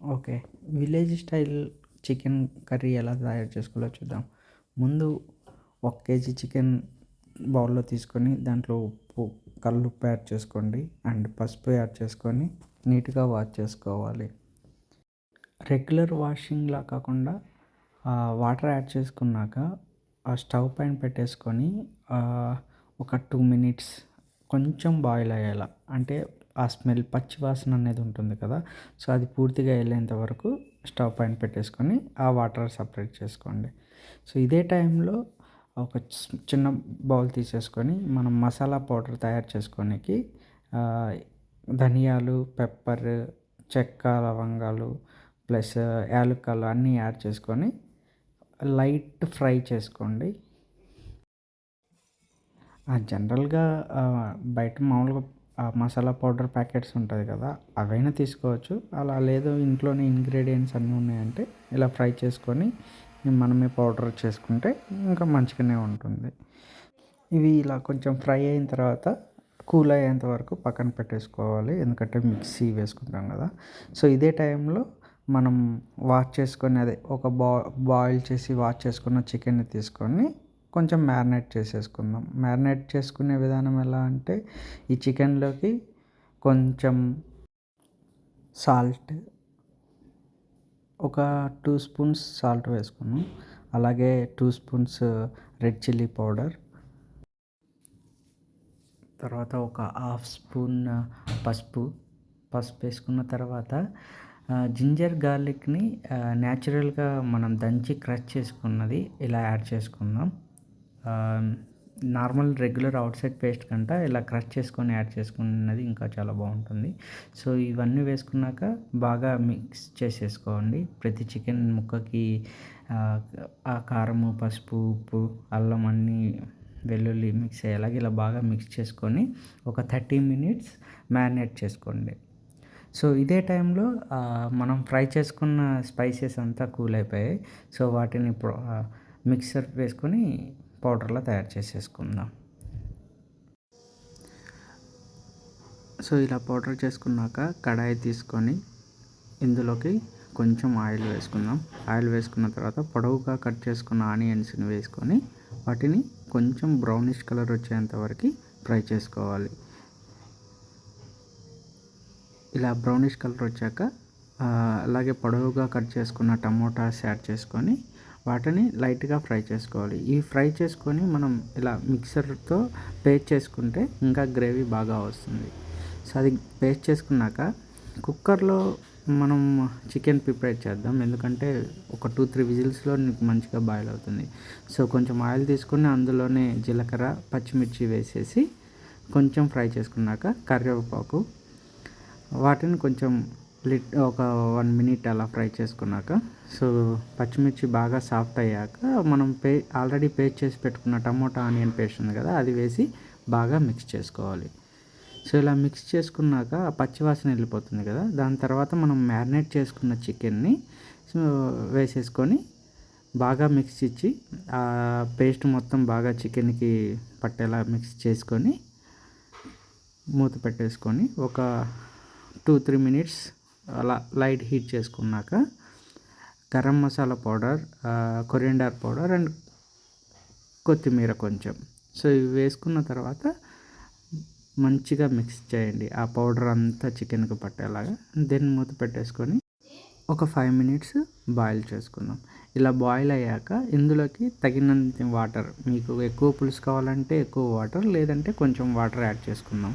Okay. Village style chicken curry ఎలా తయారు చేసుకోవాలో చూద్దాం. ముందు ఒక కేజీ చికెన్ బౌల్లో తీసుకొని దాంట్లో ఉప్పు కల్లుప్పు యాడ్ చేసుకోండి. అండ్ పసుపు యాడ్ చేసుకొని నీట్గా వాష్ చేసుకోవాలి. రెగ్యులర్ వాషింగ్లా కాకుండా వాటర్ యాడ్ చేసుకున్నాక ఆ స్టవ్ పైన పెట్టేసుకొని ఒక టూ మినిట్స్ కొంచెం బాయిల్ అయ్యేలా. అంటే ఆ స్మెల్ పచ్చి వాసన అనేది ఉంటుంది కదా సో అది పూర్తిగా వెళ్ళేంత వరకు స్టవ్ పైన పెట్టేసుకొని ఆ వాటర్ సపరేట్ చేసుకోండి. సో ఇదే టైంలో ఒక చిన్న బౌల్ తీసేసుకొని మనం మసాలా పౌడర్ తయారు చేసుకోనికి ధనియాలు పెప్పర్ చెక్క లవంగాలు ప్లస్ యాలక్కలు అన్నీ యాడ్ చేసుకొని లైట్ ఫ్రై చేసుకోండి. జనరల్గా బయట మామూలుగా ఆ మసాలా పౌడర్ ప్యాకెట్స్ ఉంటుంది కదా అవైనా తీసుకోవచ్చు. అలా లేదు ఇంట్లోనే ఇంగ్రీడియంట్స్ అన్నీ ఉన్నాయంటే ఇలా ఫ్రై చేసుకొని మనమే పౌడర్ చేసుకుంటే ఇంకా మంచిగానే ఉంటుంది. ఇవి ఇలా కొంచెం ఫ్రై అయిన తర్వాత కూల్ అయ్యేంత వరకు పక్కన పెట్టేసుకోవాలి ఎందుకంటే మిక్సీ వేసుకుంటాం కదా. సో ఇదే టైంలో మనం వాష్ చేసుకొని అదే ఒక బా బాయిల్ చేసి వాష్ చేసుకున్న చికెన్ని తీసుకొని కొంచెం మ్యారినేట్ చేసేసుకుందాం. మ్యారినేట్ చేసుకునే విధానం ఎలా అంటే ఈ చికెన్లోకి కొంచెం సాల్ట్ ఒక టూ స్పూన్స్ సాల్ట్ వేసుకున్నాం అలాగే two spoons red chilli powder. తర్వాత ఒక హాఫ్ స్పూన్ పసుపు. పసుపు వేసుకున్న తర్వాత జింజర్ గార్లిక్ని న్యాచురల్గా మనం దంచి క్రష్ చేసుకున్నది ఇలా యాడ్ చేసుకుందాం. Normal regular outside paste కంట ఇలా క్రష్ చేసుకొని యాడ్ చేసుకున్నది ఇంకా చాలా బాగుంటుంది. సో ఇవన్నీ వేసుకున్నాక బాగా మిక్స్ చేసేసుకోండి. ప్రతి చికెన్ ముక్కకి ఆ కారము పసుపు ఉప్పు అల్లం అన్నీ వెల్లుల్లి మిక్స్ అయ్యేలాగా ఇలా బాగా మిక్స్ చేసుకొని ఒక థర్టీ మినిట్స్ మ్యారినేట్ చేసుకోండి. సో ఇదే టైంలో మనం ఫ్రై చేసుకున్న స్పైసెస్ అంతా కూల్ అయిపోయాయి. సో వాటిని మిక్సర్ వేసుకొని పౌడర్లా తయారు చేసేసుకుందాం. సో ఇలా పౌడర్ చేసుకున్నాక కడాయి తీసుకొని ఇందులోకి కొంచెం ఆయిల్ వేసుకుందాం. ఆయిల్ వేసుకున్న తర్వాత పొడవుగా కట్ చేసుకున్న ఆనియన్స్ని వేసుకొని వాటిని కొంచెం బ్రౌనిష్ కలర్ వచ్చేంత వరకు ఫ్రై చేసుకోవాలి. ఇలా బ్రౌనిష్ కలర్ వచ్చాక అలాగే పొడవుగా కట్ చేసుకున్న టమోటాస్ యాడ్ చేసుకొని వాటిని లైట్గా ఫ్రై చేసుకోవాలి. ఈ ఫ్రై చేసుకొని మనం ఇలా మిక్సర్తో పేస్ట్ చేసుకుంటే ఇంకా గ్రేవీ బాగా వస్తుంది. సో అది పేస్ట్ చేసుకున్నాక కుక్కర్లో మనం చికెన్ ప్రిపేర్ చేద్దాం. ఎందుకంటే ఒక టూ త్రీ విజిల్స్లో నీకు మంచిగా బాయిల్ అవుతుంది. సో కొంచెం ఆయిల్ తీసుకొని అందులోనే జీలకర్ర పచ్చిమిర్చి వేసేసి కొంచెం ఫ్రై చేసుకున్నాక కరివేపాకు వాటిని కొంచెం లిట్ ఒక వన్ మినిట్ అలా ఫ్రై చేసుకున్నాక సో పచ్చిమిర్చి బాగా సాఫ్ట్ అయ్యాక మనం పే ఆల్రెడీ పేస్ట్ చేసి పెట్టుకున్న టమోటా ఆనియన్ పేస్ట్ ఉంది కదా అది వేసి బాగా మిక్స్ చేసుకోవాలి. సో ఇలా మిక్స్ చేసుకున్నాక ఆ పచ్చివాసన వెళ్ళిపోతుంది కదా దాని తర్వాత మనం మ్యారినేట్ చేసుకున్న చికెన్ని వేసేసుకొని బాగా మిక్స్ ఇచ్చి ఆ పేస్ట్ మొత్తం బాగా చికెన్కి పట్టేలా మిక్స్ చేసుకొని మూత పెట్టేసుకొని ఒక టూ త్రీ మినిట్స్ అలా లైట్ హీట్ చేసుకున్నాక garam masala powder coriander powder and కొత్తిమీర కొంచెం. సో ఇవి వేసుకున్న తర్వాత మంచిగా మిక్స్ చేయండి. ఆ పౌడర్ అంతా చికెన్కి పట్టేలాగా. దెన్ మూత పెట్టేసుకొని ఒక ఫైవ్ మినిట్స్ బాయిల్ చేసుకుందాం. ఇలా బాయిల్ అయ్యాక ఇందులోకి తగినంత వాటర్ మీకు ఎక్కువ పులుసు కావాలంటే ఎక్కువ వాటర్ లేదంటే కొంచెం వాటర్ యాడ్ చేసుకుందాం.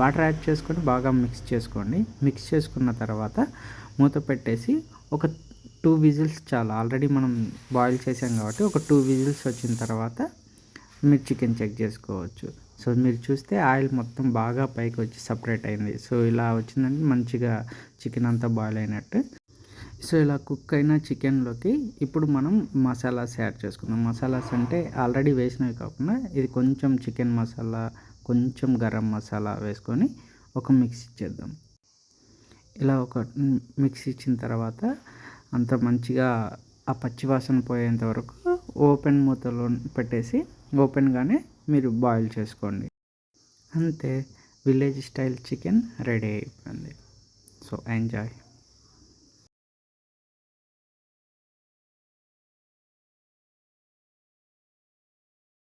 వాటర్ యాడ్ చేసుకొని బాగా మిక్స్ చేసుకోండి. మిక్స్ చేసుకున్న తర్వాత మూత పెట్టేసి ఒక టూ విజిల్స్ చాలా. ఆల్రెడీ మనం బాయిల్ చేసాం కాబట్టి ఒక టూ విజిల్స్ వచ్చిన తర్వాత మీరు చికెన్ చెక్ చేసుకోవచ్చు. సో మీరు చూస్తే ఆయిల్ మొత్తం బాగా పైకి వచ్చి సపరేట్ అయింది. సో ఇలా వచ్చిందంటే మంచిగా చికెన్ అంతా బాయిల్ అయినట్టు. సో ఇలా కుక్ అయిన చికెన్లోకి ఇప్పుడు మనం మసాలాస్ యాడ్ చేసుకుందాం. మసాలాస్ అంటే ఆల్రెడీ వేసినవి కాకుండా ఇది కొంచెం చికెన్ మసాలా కొంచెం గరం మసాలా వేసుకొని ఒక మిక్స్ ఇచ్చేద్దాం ఇలా ఒక మిక్స్ ఇచ్చిన తర్వాత అంత మంచిగా ఆ పచ్చివాసన పోయేంత వరకు ఓపెన్ మూతలో పెట్టేసి ఓపెన్గానే మీరు బాయిల్ చేసుకోండి. అంతే విలేజ్ స్టైల్ చికెన్ రెడీ అయిపోయింది. So enjoy.